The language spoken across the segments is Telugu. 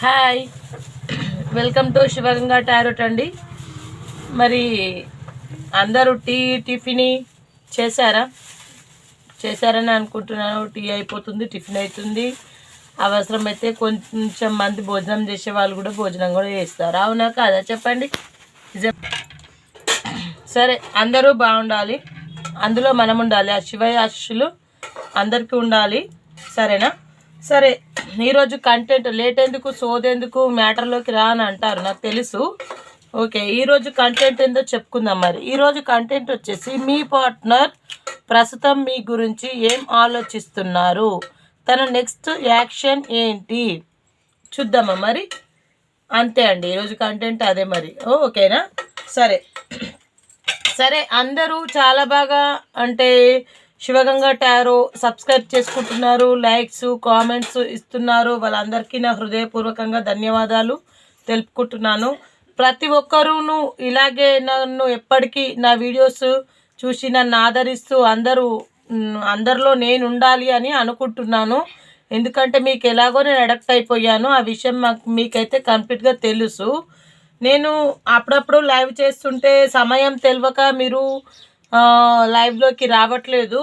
Hi. Welcome to Sivaganga tarot అండి. మరి అందరూ టీ టిఫిన్ చేశారా? చేశారని అనుకుంటున్నాను. టీ అయిపోతుంది టిఫిన్ అవుతుంది అవసరమైతే కొంచెం మంది భోజనం చేసే వాళ్ళు కూడా భోజనం కూడా చేస్తారు. అవునా కాదా? చెప్పండి. సరే అందరూ బాగుండాలి. అందులో మనం ఉండాలి. ఆ శివ అశులు అందరికీ ఉండాలి. సరేనా? సరే ఈరోజు కంటెంట్ లేట్ ఎందుకు సోదెందుకు మ్యాటర్లోకి రా అని అంటారు నాకు తెలుసు. ఓకే ఈరోజు కంటెంట్ ఏందో చెప్పుకుందాం మరి. ఈరోజు కంటెంట్ వచ్చేసి మీ పార్ట్నర్ ప్రస్తుతం మీ గురించి ఏం ఆలోచిస్తున్నారు? తన నెక్స్ట్ యాక్షన్ ఏంటి? చూద్దామా మరి? అంతే అండి ఈరోజు కంటెంట్ అదే మరి. ఓకేనా? సరే. సరే అందరూ చాలా బాగా అంటే శివగంగా టారో సబ్స్క్రైబ్ చేసుకుంటున్నారు లైక్స్ కామెంట్స్ ఇస్తున్నారు. వాళ్ళందరికీ నా హృదయపూర్వకంగా ధన్యవాదాలు తెలుపుకుంటున్నాను. ప్రతి ఒక్కరూను ఇలాగే నన్ను ఎప్పటికీ నా వీడియోస్ చూసి నన్ను ఆదరిస్తూ అందరూ అందరిలో నేను ఉండాలి అని అనుకుంటున్నాను. ఎందుకంటే మీకు ఎలాగో నేను అడక్ట్ అయిపోయాను. ఆ విషయం మాకు మీకైతే కంప్లీట్గా తెలుసు. నేను అప్పుడప్పుడు లైవ్ చేస్తుంటే సమయం తెలియక మీరు లైవ్లోకి రావట్లేదు.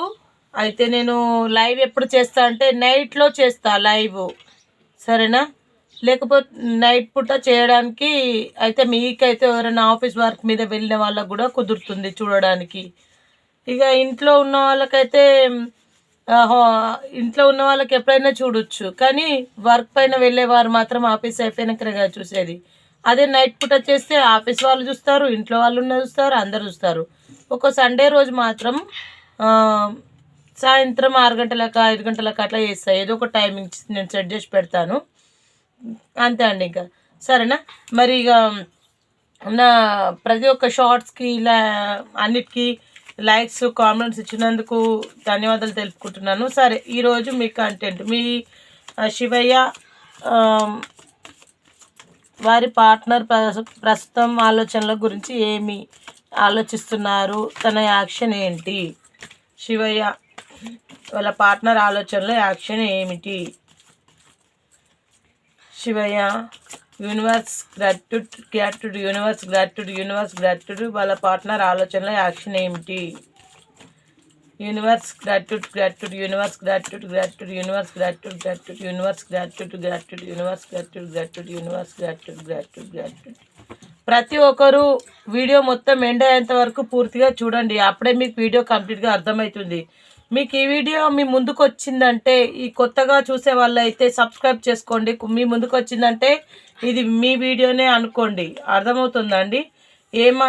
అయితే నేను లైవ్ ఎప్పుడు చేస్తా అంటే నైట్లో చేస్తా లైవ్ సరేనా? లేకపోతే నైట్ పూట చేయడానికి అయితే మీకైతే ఎవరైనా ఆఫీస్ వర్క్ మీద వెళ్ళిన వాళ్ళకు కూడా కుదురుతుంది చూడడానికి. ఇక ఇంట్లో ఉన్న వాళ్ళకైతే ఇంట్లో ఉన్న వాళ్ళకి ఎప్పుడైనా చూడొచ్చు. కానీ వర్క్ పైన వెళ్ళేవారు మాత్రం ఆఫీస్ అయిపోయినాకనే చూసేది. అదే నైట్ పూట చేస్తే ఆఫీస్ వాళ్ళు చూస్తారు ఇంట్లో వాళ్ళు ఉన్న చూస్తారు అందరు చూస్తారు. ఒక సండే రోజు మాత్రం సాయంత్రం ఆరు గంటలకు ఐదు గంటలకు అట్లా చేస్తాను ఏదో ఒక టైమింగ్ నేను సెట్ చేసి పెడతాను. అంతే అండి ఇంకా. సరేనా? మరి ఇక నా ప్రతి ఒక్క షార్ట్స్కి ఇలా అన్నిటికీ లైక్స్ కామెంట్స్ ఇచ్చినందుకు ధన్యవాదాలు తెలుపుకుంటున్నాను. సరే ఈరోజు మీ కంటెంట్ మీ శివయ్య వారి పార్ట్నర్ ప్రస్తుతం ఆలోచనల గురించి ఏమి ఆలోచిస్తున్నారు. తన యాక్షన్ ఏంటి? శివయ్య వాళ్ళ పార్ట్నర్ ఆలోచనలో యాక్షన్ ఏమిటి? Shivayya universe gratitude gratitude universe gratitude universe gratitude వాళ్ళ పార్ట్నర్ ఆలోచనలో యాక్షన్ ఏమిటి? Universe gratitude gratitude universe gratitude gratitude universe gratitude gratitude universe gratitude gratitude universe gratitude gratitude universe gratitude gratitude gratitude. ప్రతి ఒక్కరు వీడియో మొత్తం ఎండ్ అయ్యేంత వరకు పూర్తిగా చూడండి. అప్పుడే మీకు వీడియో కంప్లీట్గా అర్థమవుతుంది. మీకు ఈ వీడియో మీ ముందుకు వచ్చిందంటే ఈ కొత్తగా చూసే వాళ్ళైతే సబ్స్క్రైబ్ చేసుకోండి. మీ ముందుకు వచ్చిందంటే ఇది మీ వీడియోనే అనుకోండి. అర్థమవుతుందండి? ఏమా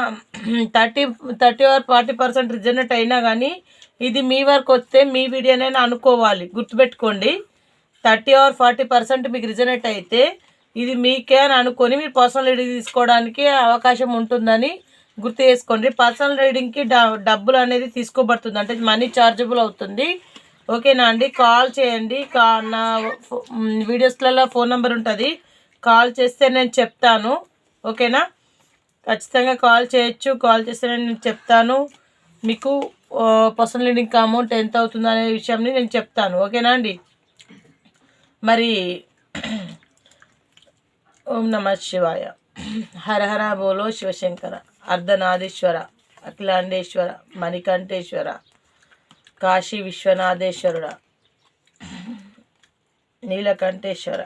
thirty thirty or forty percent resonate అయినా కానీ ఇది మీ వరకు వస్తే మీ వీడియోనే అనుకోవాలి. గుర్తుపెట్టుకోండి. థర్టీ ఆర్ ఫార్టీ పర్సెంట్ మీకు రిజనెట్ అయితే ఇది మీకే అని అనుకొని మీరు పర్సనల్ రీడింగ్ తీసుకోవడానికి అవకాశం ఉంటుందని గుర్తు చేసుకోండి. పర్సనల్ రీడింగ్కి డ- డబ్బులు అనేది తీసుకోబడుతుంది. అంటే మనీ చార్జబుల్ అవుతుంది. ఓకేనా అండి? కాల్ చేయండి. కా నా వీడియోస్లలో ఫోన్ నెంబర్ ఉంటుంది. కాల్ చేస్తే నేను చెప్తాను. ఓకేనా? ఖచ్చితంగా కాల్ చేయొచ్చు. కాల్ చేస్తే నేను చెప్తాను. మీకు పర్సనల్ రీడింగ్కి అమౌంట్ ఎంత అవుతుంది అనే విషయాన్ని నేను చెప్తాను. ఓకేనా అండి? మరి ఓం నమ శివాయ. హర హర బోలో శివశంకర అర్ధనాథేశ్వర అఖిలాండేశ్వర మణికంఠేశ్వర కాశీ విశ్వనాథేశ్వరుడ నీలకంఠేశ్వర.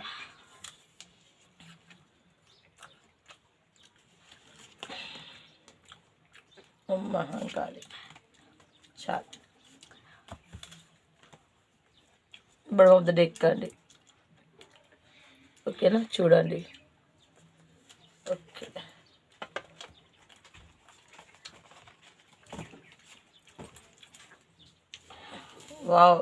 ఓం మహంకాళి. చాలు. బడ్ ద డెక్ అండి. ఓకేనా? చూడండి. ఓకే వావ్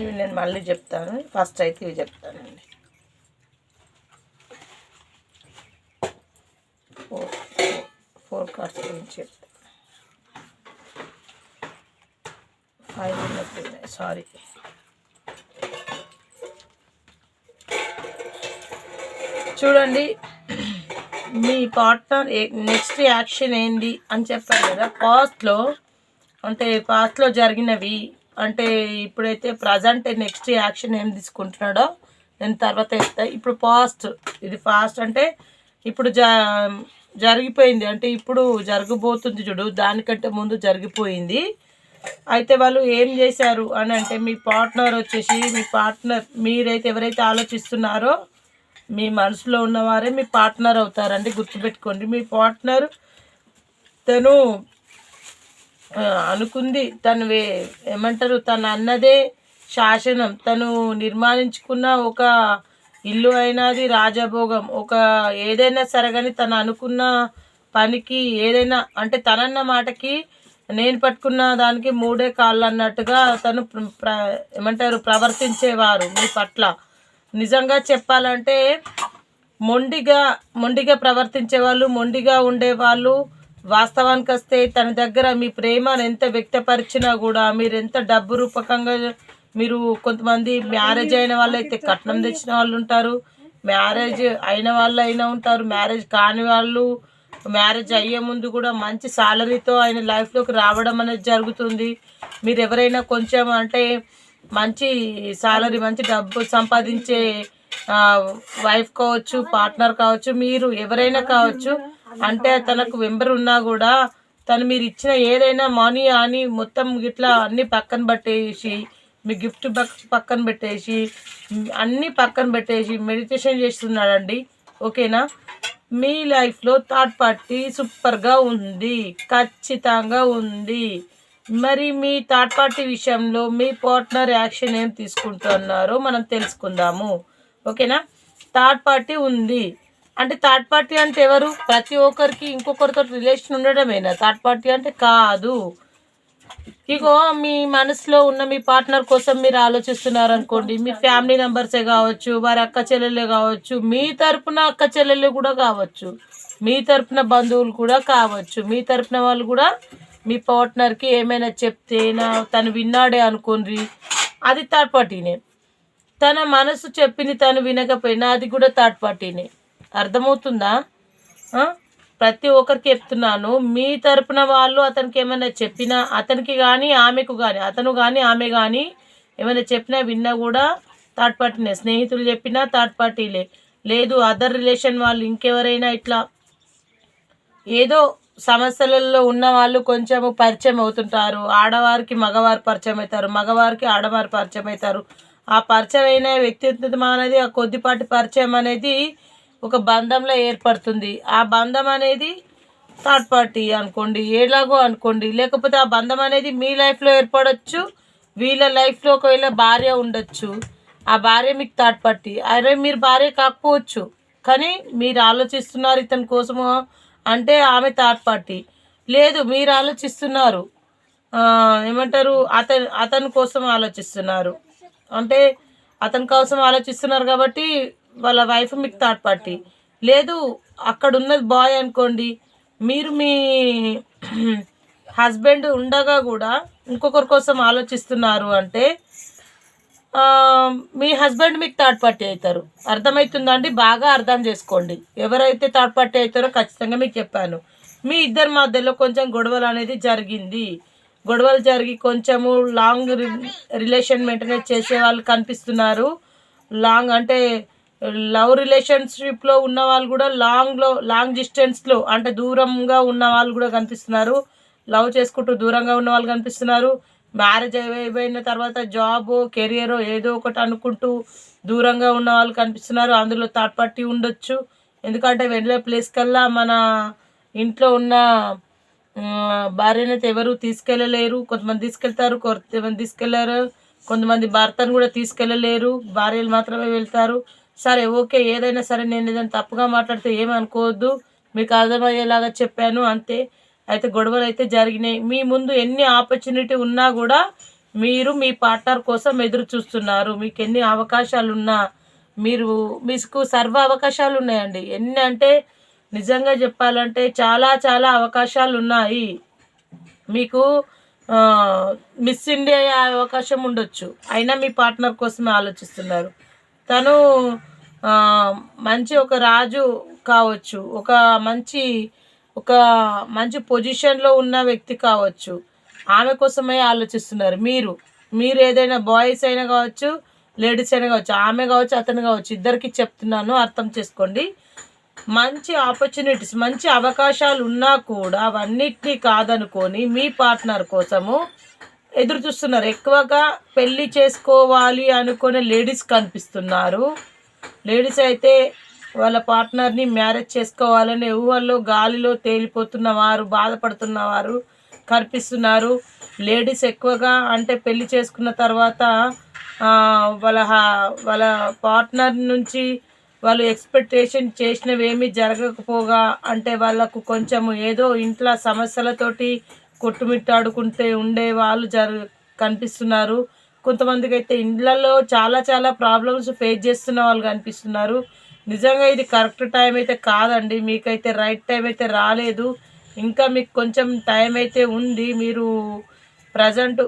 ఇవి నేను మళ్ళీ చెప్తాను. ఫస్ట్ అయితే ఇవి చెప్తానండి. ఫోర్ ఫోర్ కార్స్ గురించి చెప్తాను ఫైవ్ ఉన్నట్టున్నాయి సారీ. చూడండి మీ పార్ట్నర్ నెక్స్ట్ యాక్షన్ ఏంటి అని చెప్పారు కదా పాస్ట్లో అంటే పాస్ట్లో జరిగినవి అంటే ఇప్పుడైతే ప్రజెంట్ నెక్స్ట్ యాక్షన్ ఏం తీసుకుంటున్నాడో నేను తర్వాత ఇస్తా ఇప్పుడు పాస్ట్ ఇది ఫాస్ట్ అంటే ఇప్పుడు జ జరిగిపోయింది. అంటే ఇప్పుడు జరగబోతుంది చూడు దానికంటే ముందు జరిగిపోయింది. అయితే వాళ్ళు ఏం చేశారు అని అంటే మీ పార్ట్నర్ వచ్చేసి మీ పార్ట్నర్ మీరైతే ఎవరైతే ఆలోచిస్తున్నారో మీ మనసులో ఉన్నవారే మీ పార్ట్నర్ అవుతారండి గుర్తుపెట్టుకోండి. మీ పార్ట్నర్ తను అనుకుంది. తను వే ఏమంటారు? తను అన్నదే శాసనం. తను నిర్మాణించుకున్న ఒక ఇల్లు అయినది రాజభోగం. ఒక ఏదైనా సరగని తను అనుకున్న పనికి ఏదైనా అంటే తనన్న మాటకి నేను పట్టుకున్న దానికి మూడే కాళ్ళు అన్నట్టుగా తను ప్ర- ప్ర- ఏమంటారు? ప్రవర్తించేవారు మీ పట్ల. నిజంగా చెప్పాలంటే మొండిగా మొండిగా ప్రవర్తించే వాళ్ళు మొండిగా ఉండేవాళ్ళు వాస్తవానికి వస్తే తన దగ్గర మీ ప్రేమను ఎంత వ్యక్తపరిచినా కూడా మీరు ఎంత డబ్బు రూపకంగా మీరు కొంతమంది మ్యారేజ్ అయిన వాళ్ళు అయితే కట్నం తెచ్చిన వాళ్ళు ఉంటారు మ్యారేజ్ అయిన వాళ్ళు అయినా ఉంటారు మ్యారేజ్ కాని వాళ్ళు మ్యారేజ్ అయ్యే ముందు కూడా మంచి సాలరీతో ఆయన లైఫ్లోకి రావడం అనేది జరుగుతుంది. మీరు ఎవరైనా కొంచెం అంటే మంచి సాలరీ మంచి డబ్బు సంపాదించే వైఫ్ కావచ్చు పార్ట్నర్ కావచ్చు మీరు ఎవరైనా కావచ్చు అంటే తనకు వెంబర్ ఉన్నా కూడా తను మీరు ఇచ్చిన ఏదైనా మనీ అని మొత్తం ఇట్లా అన్ని పక్కన పెట్టేసి మీ గిఫ్ట్ పక్కన పెట్టేసి అన్ని పక్కన పెట్టేసి మెడిటేషన్ చేస్తున్నాడండి. ఓకేనా? మీ లైఫ్లో థర్డ్ పార్టీ సూపర్గా ఉంది ఖచ్చితంగా ఉంది. మరి మీ థర్డ్ పార్టీ విషయంలో మీ పార్ట్నర్ యాక్షన్ ఏం తీసుకుంటున్నారో మనం తెలుసుకుందాము. ఓకేనా? థర్డ్ పార్టీ ఉంది. అంటే థర్డ్ పార్టీ అంటే ఎవరు? ప్రతి ఒక్కరికి ఇంకొకరితో రిలేషన్ ఉండడమేనా థర్డ్ పార్టీ అంటే కాదు. ఇగో మీ మనసులో ఉన్న మీ పార్ట్నర్ కోసం మీరు ఆలోచిస్తున్నారు అనుకోండి మీ ఫ్యామిలీ మెంబర్సే కావచ్చు వారి అక్క చెల్లెలే కావచ్చు మీ తరపున అక్క చెల్లెలు కూడా కావచ్చు. మీ తరపున బంధువులు కూడా కావచ్చు. మీ తరపున వాళ్ళు కూడా మీ పార్ట్నర్కి ఏమైనా చెప్తే నా తను విన్నాడే అనుకోండి. అది థర్డ్ పార్టీనే. తన మనసు చెప్పింది తను వినకపోయినా అది కూడా థర్డ్ పార్టీనే. అర్థమవుతుందా? ప్రతి ఒక్కరికి చెప్తున్నాను మీ తరపున వాళ్ళు అతనికి ఏమైనా చెప్పినా అతనికి కానీ ఆమెకు కానీ అతను కానీ ఆమె కానీ ఏమైనా చెప్పినా విన్నా కూడా థర్డ్ పార్టీనే. స్నేహితులు చెప్పినా థర్డ్ పార్టీలే. లేదు అదర్ రిలేషన్ వాళ్ళు ఇంకెవరైనా ఇట్లా ఏదో సమస్యలలో ఉన్న వాళ్ళు కొంచెము పరిచయం అవుతుంటారు. ఆడవారికి మగవారు పరిచయం అవుతారు. మగవారికి ఆడవారు పరిచయం అవుతారు. ఆ పరిచయం అయిన వ్యక్తిత్వం అనేది ఆ కొద్దిపాటి పరిచయం అనేది ఒక బంధంలో ఏర్పడుతుంది. ఆ బంధం అనేది థర్డ్ పార్టీ అనుకోండి ఎలాగో అనుకోండి. లేకపోతే ఆ బంధం అనేది మీ లైఫ్లో ఏర్పడవచ్చు వీళ్ళ లైఫ్లో ఒకవేళ భార్య ఉండొచ్చు. ఆ భార్య మీకు థర్డ్ పార్టీ అరే మీరు భార్య కాకపోవచ్చు కానీ మీరు ఆలోచిస్తున్నారు ఇతని కోసము అంటే ఆమె థర్డ్ పార్టీ లేదు మీరు ఆలోచిస్తున్నారు. ఏమంటారు? అతను అతని కోసం ఆలోచిస్తున్నారు. అంటే అతని కోసం ఆలోచిస్తున్నారు కాబట్టి వాళ్ళ వైఫ్ మీకు థర్డ్ పార్టీ లేదు అక్కడ ఉన్నది బాయ్ అనుకోండి మీరు మీ హస్బెండ్ ఉండగా కూడా ఇంకొకరి కోసం ఆలోచిస్తున్నారు అంటే మీ హస్బెండ్ మీకు థర్డ్ పార్టీ అవుతారు. అర్థమవుతుందా అండి? బాగా అర్థం చేసుకోండి. ఎవరైతే థర్డ్ పార్టీ అవుతారో ఖచ్చితంగా మీకు చెప్పాను. మీ ఇద్దరి మధ్యలో కొంచెం గొడవలు అనేది జరిగింది. గొడవలు జరిగి కొంచెము లాంగ్ రిలేషన్ మెయింటెనెన్స్ చేసే వాళ్ళు కనిపిస్తున్నారు. లాంగ్ అంటే లవ్ రిలేషన్షిప్లో ఉన్న వాళ్ళు కూడా లాంగ్లో లాంగ్ డిస్టెన్స్లో అంటే దూరంగా ఉన్న వాళ్ళు కూడా కనిపిస్తున్నారు. లవ్ చేసుకుంటూ దూరంగా ఉన్న వాళ్ళు కనిపిస్తున్నారు. మ్యారేజ్ అయిపోయిన తర్వాత జాబ్ కెరియర్ ఏదో ఒకటి అనుకుంటూ దూరంగా ఉన్న వాళ్ళు కనిపిస్తున్నారు. అందులో థర్డ్ పార్టీ ఉండొచ్చు. ఎందుకంటే వెళ్ళే ప్లేస్ కల్లా మన ఇంట్లో ఉన్న భార్యనైతే అయితే ఎవరు తీసుకెళ్ళలేరు. కొంతమంది తీసుకెళ్తారు కొంతమంది తీసుకెళ్ళారు. కొంతమంది భర్తను కూడా తీసుకెళ్ళలేరు. భార్యలు మాత్రమే వెళ్తారు. సరే ఓకే ఏదైనా సరే నేను ఏదైనా తప్పుగా మాట్లాడితే ఏమనుకోవద్దు. మీకు అర్థమయ్యేలాగా చెప్పాను అంతే. అయితే గొడవలు అయితే జరిగినాయి. మీ ముందు ఎన్ని ఆపర్చునిటీ ఉన్నా కూడా మీరు మీ పార్ట్నర్ కోసం ఎదురు చూస్తున్నారు. మీకు ఎన్ని అవకాశాలు ఉన్నా మీరు మీకు సర్వ అవకాశాలు ఉన్నాయండి. ఎన్ని అంటే నిజంగా చెప్పాలంటే చాలా చాలా అవకాశాలు ఉన్నాయి. మీకు మిస్ ఇండియా అవకాశం ఉండొచ్చు. అయినా మీ పార్ట్నర్ కోసమే ఆలోచిస్తున్నారు. తను మంచి ఒక రాజు కావచ్చు ఒక మంచి ఒక మంచి పొజిషన్లో ఉన్న వ్యక్తి కావచ్చు. ఆమె కోసమే ఆలోచిస్తున్నారు మీరు. మీరు ఏదైనా బాయ్స్ అయినా కావచ్చు లేడీస్ అయినా కావచ్చు ఆమె కావచ్చు అతను కావచ్చు ఇద్దరికి చెప్తున్నాను అర్థం చేసుకోండి. మంచి ఆపర్చునిటీస్ మంచి అవకాశాలు ఉన్నా కూడా అవన్నిటినీ కాదనుకొని మీ పార్ట్నర్ కోసము ఎదురు చూస్తున్నారు ఎక్కువగా పెళ్ళి చేసుకోవాలి అనుకునే లేడీస్ కనిపిస్తున్నారు. లేడీస్ అయితే వాళ్ళ పార్ట్నర్ని మ్యారేజ్ చేసుకోవాలని ఊహల్లో గాలిలో తేలిపోతున్న వారు బాధపడుతున్న వారు కనిపిస్తున్నారు. లేడీస్ ఎక్కువగా అంటే పెళ్ళి చేసుకున్న తర్వాత వాళ్ళ వాళ్ళ పార్ట్నర్ నుంచి వాళ్ళు ఎక్స్పెక్టేషన్ చేసినవి ఏమీ జరగకపోగా అంటే వాళ్ళకు కొంచెం ఏదో ఇంట్లో సమస్యలతోటి కొట్టుమిట్టాడుకుంటే ఉండే వాళ్ళు జరు కనిపిస్తున్నారు. కొంతమందికి అయితే ఇండ్లలో చాలా చాలా ప్రాబ్లమ్స్ ఫేస్ చేస్తున్న వాళ్ళు కనిపిస్తున్నారు. నిజంగా ఇది కరెక్ట్ టైం అయితే కాదండి. మీకైతే రైట్ టైం అయితే రాలేదు. ఇంకా మీకు కొంచెం టైం అయితే ఉంది. మీరు ప్రజెంట్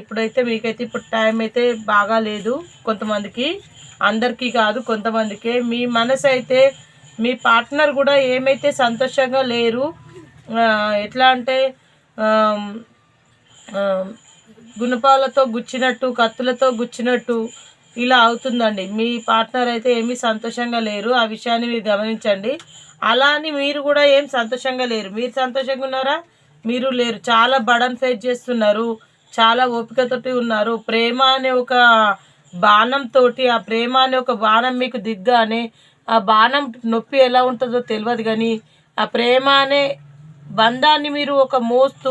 ఇప్పుడైతే మీకైతే ఇప్పుడు టైం అయితే బాగా లేదు కొంతమందికి. అందరికీ కాదు కొంతమందికే. మీ మనసు అయితే మీ పార్ట్నర్ కూడా ఏమైతే సంతోషంగా లేరు ఎట్లా అంటే గుణపాలతో గుచ్చినట్టు కత్తులతో గుచ్చినట్టు ఇలా అవుతుందండి. మీ పార్ట్నర్ అయితే ఏమీ సంతోషంగా లేరు. ఆ విషయాన్ని మీరు గమనించండి. అలా అని మీరు కూడా ఏం సంతోషంగా లేరు. మీరు సంతోషంగా ఉన్నారా? మీరు లేరు. చాలా బడన్ ఫేస్ చేస్తున్నారు. చాలా ఓపికతోటి ఉన్నారు. ప్రేమ అనే ఒక బాణంతో ఆ ప్రేమ అనే ఒక బాణం మీకు దిగ్గానే ఆ బాణం నొప్పి ఎలా ఉంటుందో తెలియదు కానీ ఆ ప్రేమ అనే బంధాన్ని మీరు ఒక మోస్తూ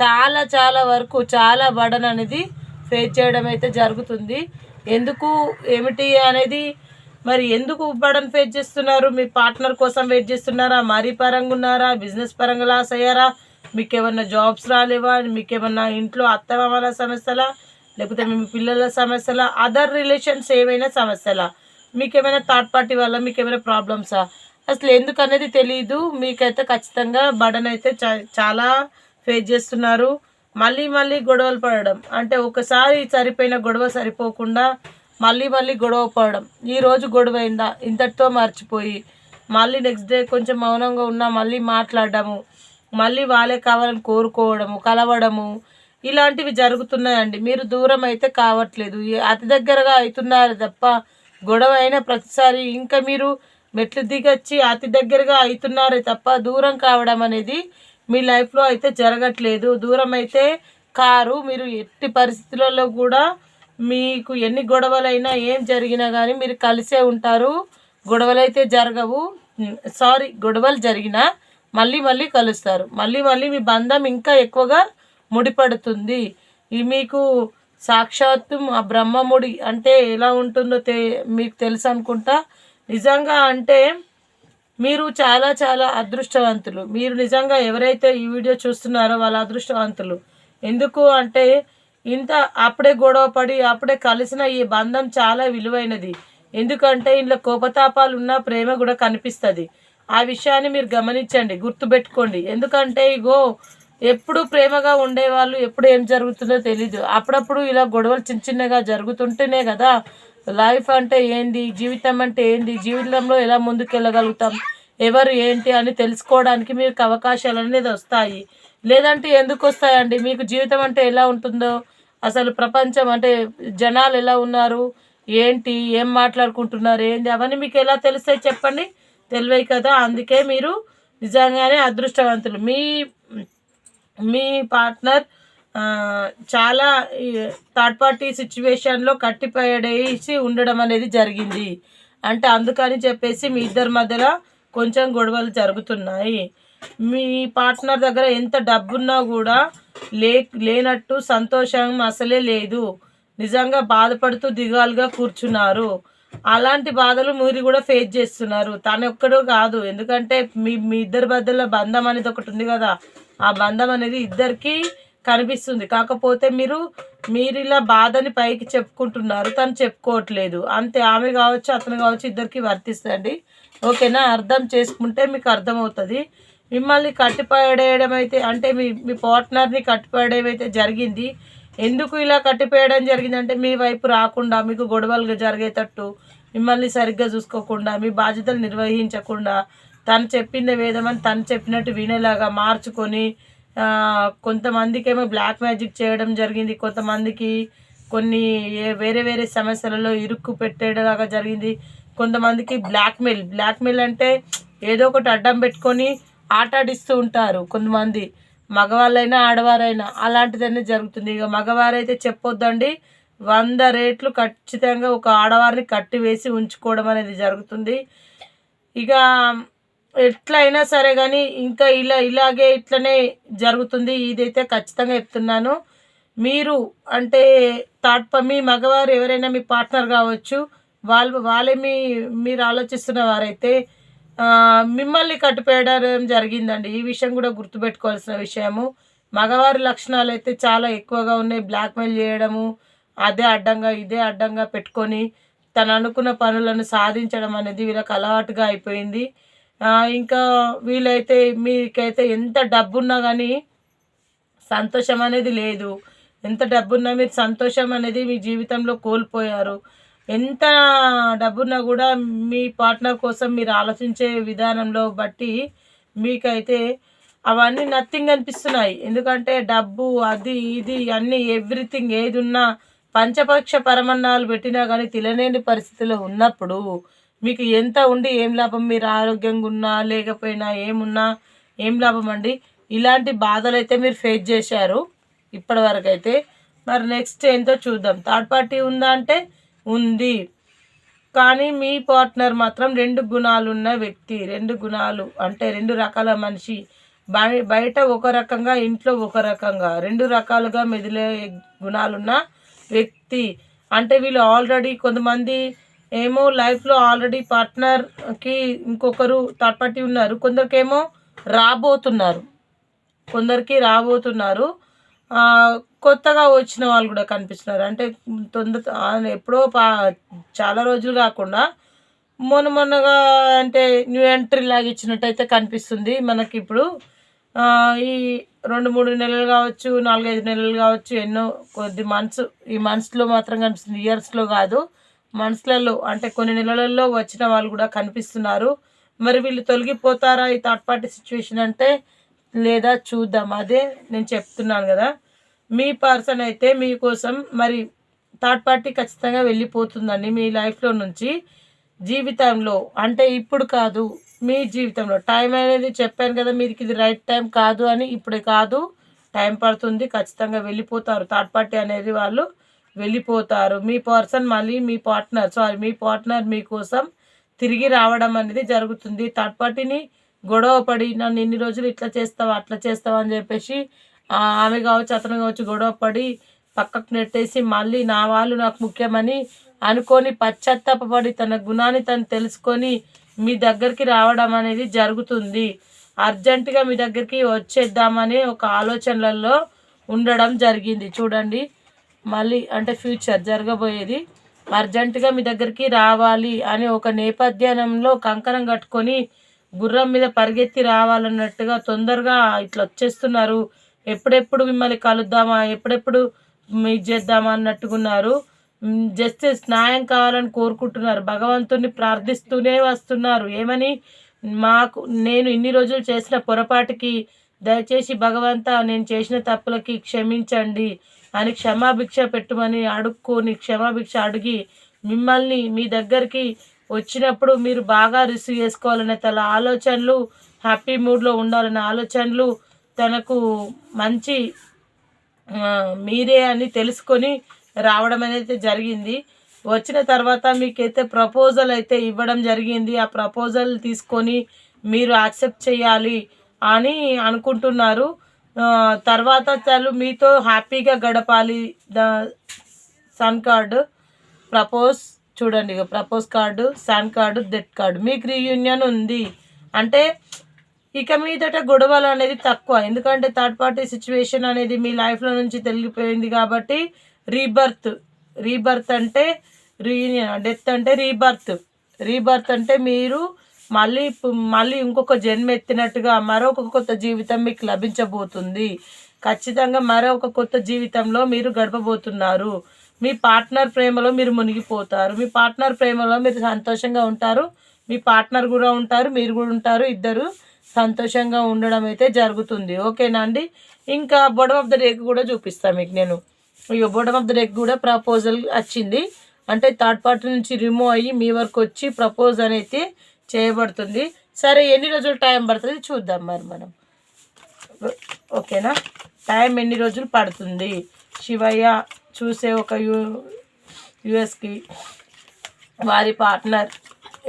చాలా చాలా వరకు చాలా బడన్ అనేది ఫేస్ చేయడం అయితే జరుగుతుంది. ఎందుకు ఏమిటి అనేది మరి ఎందుకు బడన్ ఫేస్ చేస్తున్నారు? మీ పార్ట్నర్ కోసం వెయిట్ చేస్తున్నారా? మరీ పరంగా ఉన్నారా? బిజినెస్ పరంగా లాస్ అయ్యారా? మీకు ఏమన్నా జాబ్స్ రాలేవా? మీకు ఏమన్నా ఇంట్లో అత్తమామల సమస్యలా? లేకపోతే మీ పిల్లల సమస్యలా? అదర్ రిలేషన్స్ ఏమైనా సమస్యలా? మీకు ఏమైనా థర్డ్ పార్టీ వల్ల మీకు ఏమైనా ప్రాబ్లమ్సా అసలు ఎందుకు అనేది తెలియదు మీకైతే ఖచ్చితంగా బడన్ అయితే చాలా ఫేస్ చేస్తున్నారు. మళ్ళీ మళ్ళీ గొడవలు పడడం. అంటే ఒకసారి సరిపోయిన గొడవ సరిపోకుండా మళ్ళీ మళ్ళీ గొడవ పడడం. ఈరోజు గొడవ అయిందా? ఇంతటితో మర్చిపోయి మళ్ళీ నెక్స్ట్ డే కొంచెం మౌనంగా ఉన్నా మళ్ళీ మాట్లాడడము మళ్ళీ వాళ్ళే కావాలని కోరుకోవడము కలవడము ఇలాంటివి జరుగుతున్నాయండి. మీరు దూరం అయితే కావట్లేదు. అతి దగ్గరగా అవుతున్నారు తప్ప గొడవ అయిన ప్రతిసారి ఇంకా మీరు మెట్లు దిగొచ్చి అతి దగ్గరగా అవుతున్నారే తప్ప దూరం కావడం అనేది మీ లైఫ్లో అయితే జరగట్లేదు. దూరం అయితే కారు మీరు ఎట్టి పరిస్థితులలో కూడా మీకు ఎన్ని గొడవలైనా ఏం జరిగినా కానీ మీరు కలిసే ఉంటారు. గొడవలు అయితే జరగవు సారీ గొడవలు జరిగినా మళ్ళీ మళ్ళీ కలుస్తారు. మళ్ళీ మళ్ళీ మీ బంధం ఇంకా ఎక్కువగా ముడిపడుతుంది. ఈ మీకు సాక్షాత్తు ఆ బ్రహ్మముడి అంటే ఎలా ఉంటుందో తె మీకు తెలుసు అనుకుంటా నిజంగా అంటే మీరు చాలా చాలా అదృష్టవంతులు. మీరు నిజంగా ఎవరైతే ఈ వీడియో చూస్తున్నారో వాళ్ళ అదృష్టవంతులు. ఎందుకు అంటే ఇంత అప్పుడే గొడవ పడి అప్పుడే కలిసిన ఈ బంధం చాలా విలువైనది. ఎందుకంటే ఇంట్లో కోపతాపాలు ఉన్న ప్రేమ కూడా కనిపిస్తుంది. ఆ విషయాన్ని మీరు గమనించండి గుర్తుపెట్టుకోండి. ఎందుకంటే ఇగో ఎప్పుడు ప్రేమగా ఉండేవాళ్ళు ఎప్పుడు ఏం జరుగుతుందో తెలీదు. అప్పుడప్పుడు ఇలా గొడవలు చిన్న చిన్నగా జరుగుతుంటేనే కదా లైఫ్ అంటే ఏంది? జీవితం అంటే ఏంది? జీవితంలో ఎలా ముందుకెళ్ళగలుగుతాం? ఎవరు ఏంటి అని తెలుసుకోవడానికి మీకు అవకాశాలు అనేది వస్తాయి. లేదంటే ఎందుకు వస్తాయండి? మీకు జీవితం అంటే ఎలా ఉంటుందో? అసలు ప్రపంచం అంటే జనాలు ఎలా ఉన్నారు? ఏంటి? ఏం మాట్లాడుకుంటున్నారు? ఏంది? అవన్నీ మీకు ఎలా తెలుస్తాయి చెప్పండి. తెలివై కదా? అందుకే మీరు నిజంగానే అదృష్టవంతులు. మీ మీ పార్ట్నర్ చాలా థర్డ్ పార్టీ సిచ్యువేషన్లో కట్టిపడేసి ఉండడం అనేది జరిగింది. అంటే అందుకని చెప్పేసి మీ ఇద్దరి మధ్యలో కొంచెం గొడవలు జరుగుతున్నాయి. మీ పార్ట్నర్ దగ్గర ఎంత డబ్బున్నా కూడా లే లేనట్టు సంతోషం అసలే లేదు. నిజంగా బాధపడుతూ దిగాలుగా కూర్చున్నారు. అలాంటి బాధలు మీరు కూడా ఫేస్ చేస్తున్నారు. తను ఒక్కడు కాదు. ఎందుకంటే మీ మీ ఇద్దరి మధ్యలో బంధం అనేది ఒకటి ఉంది కదా. ఆ బంధం అనేది ఇద్దరికి కనిపిస్తుంది. కాకపోతే మీరు మీరు ఇలా బాధని పైకి చెప్పుకుంటున్నారు. తను చెప్పుకోవట్లేదు. అంతే. ఆమె కావచ్చు అతను కావచ్చు ఇద్దరికి వర్తిస్తండి ఓకేనా? అర్థం చేసుకుంటే మీకు అర్థమవుతుంది. మిమ్మల్ని కట్టిపడేయడం అయితే అంటే మీ మీ పార్ట్నర్ని కట్టిపడేయడం అయితే జరిగింది. ఎందుకు ఇలా కట్టిపేయడం జరిగిందంటే మీ వైపు రాకుండా మీకు గొడవలు జరిగేటట్టు మిమ్మల్ని సరిగ్గా చూసుకోకుండా మీ బాధ్యతలు నిర్వహించకుండా తను చెప్పిందే వేదమని తను చెప్పినట్టు వినేలాగా మార్చుకొని కొంతమందికి ఏమో బ్లాక్ మ్యాజిక్ చేయడం జరిగింది కొంతమందికి కొన్ని ఏ- వేరే వేరే సమస్యలలో ఇరుక్కు పెట్టేలాగా జరిగింది. కొంతమందికి బ్లాక్మెయిల్ బ్లాక్మెయిల్ అంటే ఏదో ఒకటి అడ్డం పెట్టుకొని ఆటాడిస్తూ ఉంటారు కొంతమంది. మగవాళ్ళైనా ఆడవారైనా అలాంటిదన్నీ జరుగుతుంది. ఇక మగవారైతే చెప్పొద్దండి వంద రేట్లు ఖచ్చితంగా ఒక ఆడవారిని కట్టివేసి ఉంచుకోవడం అనేది జరుగుతుంది. ఇక ఎట్లయినా సరే కానీ ఇంకా ఇలా ఇలాగే ఇట్లనే జరుగుతుంది. ఇదైతే ఖచ్చితంగా చెప్తున్నాను. మీరు అంటే థర్డ్ మీ మగవారు ఎవరైనా మీ పార్ట్నర్ కావచ్చు వాళ్ళు వాళ్ళే మీ మీరు ఆలోచిస్తున్న వారైతే మిమ్మల్ని కట్టుపేయడం జరిగిందండి. ఈ విషయం కూడా గుర్తుపెట్టుకోవాల్సిన విషయము. మగవారి లక్షణాలు అయితే చాలా ఎక్కువగా ఉన్నాయి. బ్లాక్మెయిల్ చేయడము అదే అడ్డంగా ఇదే అడ్డంగా పెట్టుకొని తను అనుకున్న పనులను సాధించడం అనేది వీళ్ళకి అలవాటుగా అయిపోయింది. ఇంకా వీలైతే మీకైతే ఎంత డబ్బున్నా కానీ సంతోషం అనేది లేదు. ఎంత డబ్బున్నా మీరు సంతోషం అనేది మీ జీవితంలో కోల్పోయారు. ఎంత డబ్బున్నా కూడా మీ పార్ట్నర్ కోసం మీరు ఆలోచించే విధానంలో బట్టి మీకైతే అవన్నీ నథింగ్ అనిపిస్తున్నాయి. ఎందుకంటే డబ్బు అది ఇది అన్నీ ఎవ్రీథింగ్ ఏది ఉన్నా పంచపక్ష పరమన్నాలు పెట్టినా కానీ తినలేని పరిస్థితిలో ఉన్నప్పుడు మీకు ఎంత ఉండి ఏం లాభం? మీరు ఆరోగ్యంగా ఉన్నా లేకపోయినా ఏమున్నా ఏం లాభం అండి? ఇలాంటి బాధలు అయితే మీరు ఫేస్ చేశారు ఇప్పటివరకు అయితే మరి నెక్స్ట్ ఏంటో చూద్దాం. థర్డ్ పార్టీ ఉందా అంటే ఉంది. కానీ మీ పార్ట్నర్ మాత్రం రెండు గుణాలు ఉన్న వ్యక్తి. రెండు గుణాలు అంటే రెండు రకాల మనిషి. బయట ఒక రకంగా ఇంట్లో ఒక రకంగా. రెండు రకాలుగా మెదిలే గుణాలున్న వ్యక్తి. అంటే వీళ్ళు ఆల్రెడీ కొంతమంది ఏమో లైఫ్లో ఆల్రెడీ పార్ట్నర్కి ఇంకొకరు థర్డ్ పార్టీ ఉన్నారు. కొందరికేమో రాబోతున్నారు. కొందరికి రాబోతున్నారు. కొత్తగా వచ్చిన వాళ్ళు కూడా కనిపిస్తున్నారు. అంటే తొందర ఎప్పుడో పా చాలా రోజులు కాకుండా మొన్న మొన్నగా అంటే న్యూ ఎంట్రీ లాగా ఇచ్చినట్టయితే కనిపిస్తుంది మనకి ఇప్పుడు. ఈ రెండు మూడు నెలలు కావచ్చు నాలుగైదు నెలలు కావచ్చు ఎన్నో కొద్ది మంత్స్ ఈ మంత్స్లో మాత్రం కనిపిస్తుంది. ఇయర్స్లో కాదు. మనసులలో అంటే కొన్ని నెలలలో వచ్చిన వాళ్ళు కూడా కనిపిస్తున్నారు. మరి వీళ్ళు తొలగిపోతారా? ఈ థర్డ్ పార్టీ సిచ్యువేషన్ అంటే లేదా చూద్దాం. అదే నేను చెప్తున్నాను కదా. మీ పర్సన్ అయితే మీకోసం మరి థర్డ్ పార్టీ ఖచ్చితంగా వెళ్ళిపోతుందండి మీ లైఫ్లో నుంచి. జీవితంలో అంటే ఇప్పుడు కాదు మీ జీవితంలో. టైం అనేది చెప్పాను కదా మీకు ఇది రైట్ టైం కాదు అని ఇప్పుడు కాదు టైం పడుతుంది ఖచ్చితంగా వెళ్ళిపోతారు. థర్డ్ పార్టీ అనేది వాళ్ళు వెళ్ళిపోతారు. మీ పర్సన్ మళ్ళీ మీ పార్ట్నర్ సారీ మీ పార్ట్నర్ మీకోసం తిరిగి రావడం అనేది జరుగుతుంది. థర్డ్ పార్టీని గొడవ పడి నన్ను ఇన్ని రోజులు ఇట్లా చేస్తావా అట్లా చేస్తావా అని చెప్పేసి ఆమె కావచ్చు అతను కావచ్చు గొడవ పడి పక్కకు నెట్టేసి మళ్ళీ నా వాళ్ళు నాకు ముఖ్యమని అనుకొని పశ్చాత్తాపడి తన గుణాన్ని తను తెలుసుకొని మీ దగ్గరికి రావడం అనేది జరుగుతుంది. అర్జెంటుగా మీ దగ్గరికి వచ్చేద్దామని ఒక ఆలోచనలలో ఉండడం జరిగింది. చూడండి మళ్ళీ అంటే ఫ్యూచర్ జరగబోయేది. అర్జెంటుగా మీ దగ్గరికి రావాలి అని ఒక నేపథ్యంలో కంకణం కట్టుకొని గుర్రం మీద పరిగెత్తి రావాలన్నట్టుగా తొందరగా ఇట్లా వచ్చేస్తున్నారు. ఎప్పుడెప్పుడు మిమ్మల్ని కలుద్దామా ఎప్పుడెప్పుడు ఇది చేద్దామా అన్నట్టుకున్నారు. జస్ట్ న్యాయం కావాలని కోరుకుంటున్నారు. భగవంతుని ప్రార్థిస్తూనే వస్తున్నారు. ఏమని? మాకు నేను ఇన్ని రోజులు చేసిన పొరపాటుకి దయచేసి భగవంత నేను చేసిన తప్పులకి క్షమించండి. అని క్షమాభిక్ష పెట్టుమని అడుక్కొని క్షమాభిక్ష అడిగి మిమ్మల్ని మీ దగ్గరికి వచ్చినప్పుడు మీరు బాగా రిసీవ్ చేసుకోవాలనే తన ఆలోచనలు హ్యాపీ మూడ్లో ఉండాలనే ఆలోచనలు తనకు మంచి మీరే అని తెలుసుకొని రావడం అనేది జరిగింది. వచ్చిన తర్వాత మీకైతే ప్రపోజల్ అయితే ఇవ్వడం జరిగింది. ఆ ప్రపోజల్ తీసుకొని మీరు యాక్సెప్ట్ చేయాలి అని అనుకుంటున్నారు. తర్వాత చాలు మీతో హ్యాపీగా గడపాలి. ద సన్ కార్డు ప్రపోజ్ చూడండి ఇక propose card sun card death card. మీకు రీయూనియన్ ఉంది. అంటే ఇక మీదట గొడవలు అనేది తక్కువ. ఎందుకంటే థర్డ్ పార్టీ సిచ్యువేషన్ అనేది మీ లైఫ్లో నుంచి తెలిగిపోయింది కాబట్టి రీబర్త్. రీబర్త్ అంటే రీయూనియన్ డెత్ అంటే రీబర్త్. రీబర్త్ అంటే మీరు మళ్ళీ మళ్ళీ ఇంకొక జన్మ ఎత్తినట్టుగా మరొక కొత్త జీవితం మీకు లభించబోతుంది. ఖచ్చితంగా మరొక కొత్త జీవితంలో మీరు గడపబోతున్నారు. మీ పార్ట్నర్ ప్రేమలో మీరు మునిగిపోతారు. మీ పార్ట్నర్ ప్రేమలో మీరు సంతోషంగా ఉంటారు. మీ పార్ట్నర్ కూడా ఉంటారు. మీరు కూడా ఉంటారు. ఇద్దరు సంతోషంగా ఉండడం అయితే జరుగుతుంది. ఓకేనా అండి? ఇంకా బొడమ్ ఆఫ్ ద డేక్ కూడా చూపిస్తాను మీకు నేను. ఇక బొడమ్ ఆఫ్ ద డేక్ కూడా ప్రపోజల్ వచ్చింది. అంటే థర్డ్ పార్టీ నుంచి రిమూవ్ అయ్యి మీ వరకు వచ్చి ప్రపోజ్ అనేది చేయబడుతుంది. సరే ఎన్ని రోజులు టైం పడుతుంది చూద్దాం మరి మనం. ఓకేనా? టైం ఎన్ని రోజులు పడుతుంది? శివయ్య చూసే ఒక యూ యుఎస్కి వారి పార్ట్నర్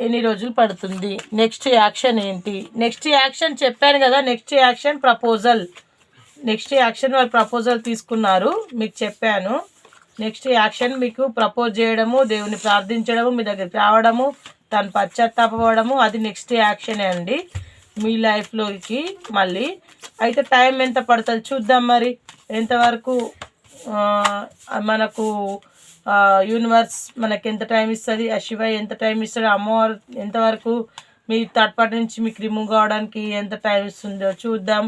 ఎన్ని రోజులు పడుతుంది? నెక్స్ట్ యాక్షన్ ఏంటి? నెక్స్ట్ యాక్షన్ చెప్పాను కదా next action proposal. Next action వాళ్ళు ప్రపోజల్ తీసుకున్నారు మీకు చెప్పాను. నెక్స్ట్ యాక్షన్ మీకు ప్రపోజ్ చేయడము దేవుని ప్రార్థించడము మీ దగ్గరికి రావడము తను పశ్చాత్తాపడము అది నెక్స్ట్ యాక్షనే అండి. మీ లైఫ్లోకి మళ్ళీ. అయితే టైం ఎంత పడుతుంది చూద్దాం మరి. ఎంతవరకు మనకు యూనివర్స్ మనకి ఎంత టైం ఇస్తుంది ఆ శివ ఎంత టైం ఇస్తాడు అమ్మవారు ఎంతవరకు మీ థర్డ్ పార్టీ నుంచి మీకు రిమూవ్ కావడానికి ఎంత టైం ఇస్తుందో చూద్దాం.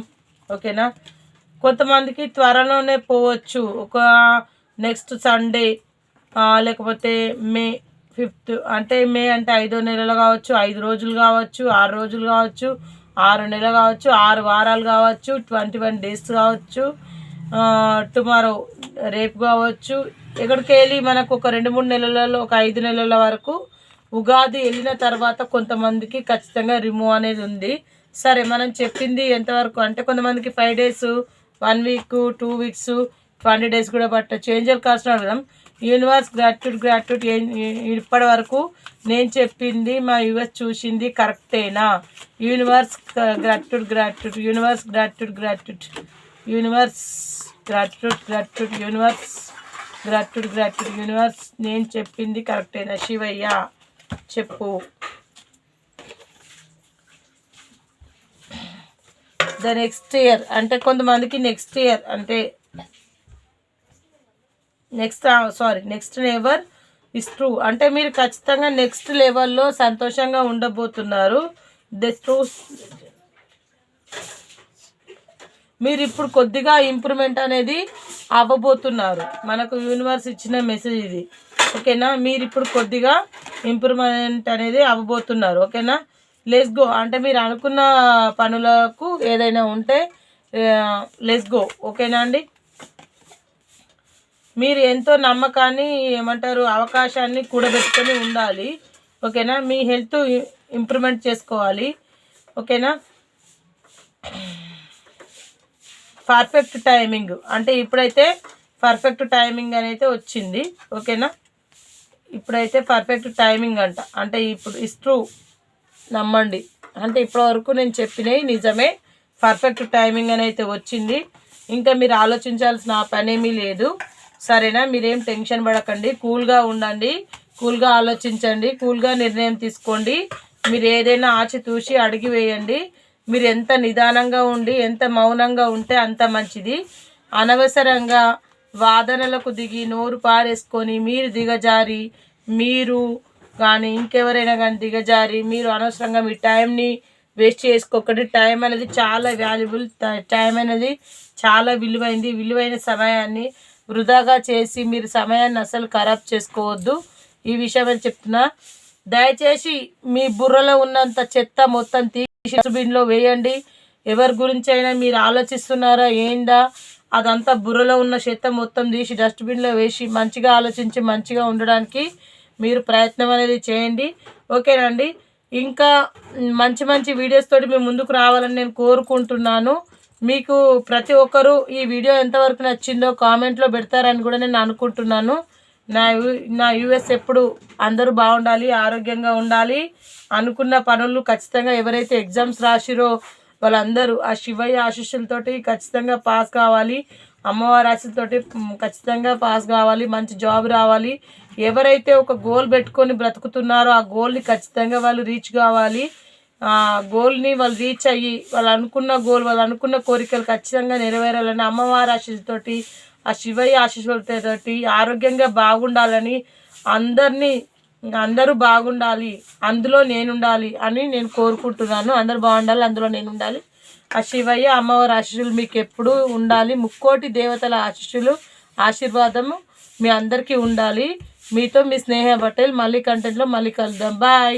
ఓకేనా? కొంతమందికి త్వరలోనే పోవచ్చు. ఒక నెక్స్ట్ సండే లేకపోతే మే ఫిఫ్త్ అంటే మే అంటే ఐదో నెలలు కావచ్చు ఐదు రోజులు కావచ్చు ఆరు రోజులు కావచ్చు ఆరు నెలలు కావచ్చు ఆరు వారాలు కావచ్చు ట్వంటీ వన్ డేస్ కావచ్చు టుమారో రేపు కావచ్చు. ఎక్కడికి వెళ్ళి మనకు ఒక రెండు మూడు నెలలలో ఒక ఐదు నెలల వరకు ఉగాది వెళ్ళిన తర్వాత కొంతమందికి ఖచ్చితంగా రిమూవ్ అనేది ఉంది. సరే మనం చెప్పింది ఎంతవరకు అంటే కొంతమందికి five days one week two weeks twenty days కూడా పట్టచ్చు ఏంజల్ కాస్ట్ అడగడం యూనివర్స్ గ్రాట్యూడ్ గ్రాట్యూడ్ ఇప్పటి వరకు నేను చెప్పింది మా యుఎస్ చూసింది కరెక్టేనా? Universe gratitude gratitude universe gratitude gratitude universe gratitude gratitude universe gratitude gratitude universe నేను చెప్పింది కరెక్టేనా శివయ్య? చెప్పు. ద నెక్స్ట్ ఇయర్ అంటే కొంతమందికి నెక్స్ట్ ఇయర్ అంటే next sorry next never is true అంటే మీరు ఖచ్చితంగా నెక్స్ట్ లెవెల్లో సంతోషంగా ఉండబోతున్నారు. ద ట్రూ మీరు ఇప్పుడు కొద్దిగా ఇంప్రూవ్మెంట్ అనేది అవ్వబోతున్నారు. మనకు యూనివర్స్ ఇచ్చిన మెసేజ్ ఇది. ఓకేనా? మీరు ఇప్పుడు కొద్దిగా ఇంప్రూవ్మెంట్ అనేది అవ్వబోతున్నారు. ఓకేనా? లెస్ గో అంటే మీరు అనుకున్న పనులకు ఏదైనా ఉంటే uh, లెస్ గో ఓకేనా అండి? మీరు ఎంతో నమ్మకాన్ని ఏమంటారు అవకాశాన్ని కూడబెట్టుకొని ఉండాలి. ఓకేనా? మీ హెల్త్ ఇంప్రూవ్మెంట్ చేసుకోవాలి. ఓకేనా? Perfect timing. అంటే ఇప్పుడైతే పర్ఫెక్ట్ టైమింగ్ అనేది వచ్చింది. ఓకేనా? ఇప్పుడైతే పర్ఫెక్ట్ టైమింగ్ అంట. అంటే ఇప్పుడు ఇస్ట్రూ నమ్మండి. అంటే ఇప్పటివరకు నేను చెప్పినవి నిజమే. పర్ఫెక్ట్ టైమింగ్ అని అయితే వచ్చింది. ఇంకా మీరు ఆలోచించాల్సిన పనేమీ లేదు. సరేనా? మీరేం టెన్షన్ పడకండి. కూల్గా ఉండండి. కూల్గా ఆలోచించండి. కూల్గా నిర్ణయం తీసుకోండి. మీరు ఏదైనా ఆచితూచి అడిగి వేయండి. మీరు ఎంత నిదానంగా ఉండి ఎంత మౌనంగా ఉంటే అంత మంచిది. అనవసరంగా వాదనలకు దిగి నోరు పారేసుకొని మీరు దిగజారి మీరు కానీ ఇంకెవరైనా కానీ దిగజారి మీరు అనవసరంగా మీ టైంని వేస్ట్ చేసుకోకండి. టైం అనేది చాలా వాల్యుబుల్. టైం అనేది చాలా విలువైంది. విలువైన సమయాన్ని వృధాగా చేసి మీరు సమయాన్ని అసలు ఖరాబ్ చేసుకోవద్దు. ఈ విషయం అని చెప్తున్నా. దయచేసి మీ బుర్రలో ఉన్నంత చెత్త మొత్తం తీసి డస్ట్బిన్లో వేయండి. ఎవరి గురించి అయినా మీరు ఆలోచిస్తున్నారా ఏందా? అదంతా బుర్రలో ఉన్న చెత్త మొత్తం తీసి డస్ట్బిన్లో వేసి మంచిగా ఆలోచించి మంచిగా ఉండడానికి మీరు ప్రయత్నం అనేది చేయండి. ఓకేనండి. ఇంకా మంచి మంచి వీడియోస్ తోటి మేము ముందుకు రావాలని నేను కోరుకుంటున్నాను. మీకు ప్రతి ఒక్కరూ ఈ వీడియో ఎంతవరకు నచ్చిందో కామెంట్లో పెడతారని కూడా నేను అనుకుంటున్నాను. నా నా యూఎస్ ఎప్పుడు అందరూ బాగుండాలి ఆరోగ్యంగా ఉండాలి అనుకున్న పనులు ఖచ్చితంగా ఎవరైతే ఎగ్జామ్స్ రాసిరో వాళ్ళందరూ ఆ శివయ్య ఆశీస్సులతోటి ఖచ్చితంగా పాస్ కావాలి. అమ్మవారి ఆశీస్సులతోటి ఖచ్చితంగా పాస్ కావాలి మంచి జాబ్ రావాలి. ఎవరైతే ఒక గోల్ పెట్టుకొని బ్రతుకుతున్నారో ఆ గోల్ని ఖచ్చితంగా వాళ్ళు రీచ్ కావాలి. గోల్ని వాళ్ళు రీచ్ అయ్యి వాళ్ళు అనుకున్న గోల్ వాళ్ళు అనుకున్న కోరికలు ఖచ్చితంగా నెరవేరాలని అమ్మవారి ఆశీస్సుతోటి ఆ శివయ్య ఆశీస్సులతోటి ఆరోగ్యంగా బాగుండాలని అందరినీ అందరూ బాగుండాలి అందులో నేను ఉండాలి అని నేను కోరుకుంటున్నాను. అందరూ బాగుండాలి అందులో నేను ఉండాలి ఆ శివయ్య అమ్మవారి ఆశీస్సులు మీకు ఎప్పుడూ ఉండాలి. ముక్కోటి దేవతల ఆశీస్సులు ఆశీర్వాదము మీ అందరికీ ఉండాలి. మీతో మీ స్నేహ పటేల్ మళ్ళీ కంటెంట్లో మళ్ళీ కలుద్దాం. బాయ్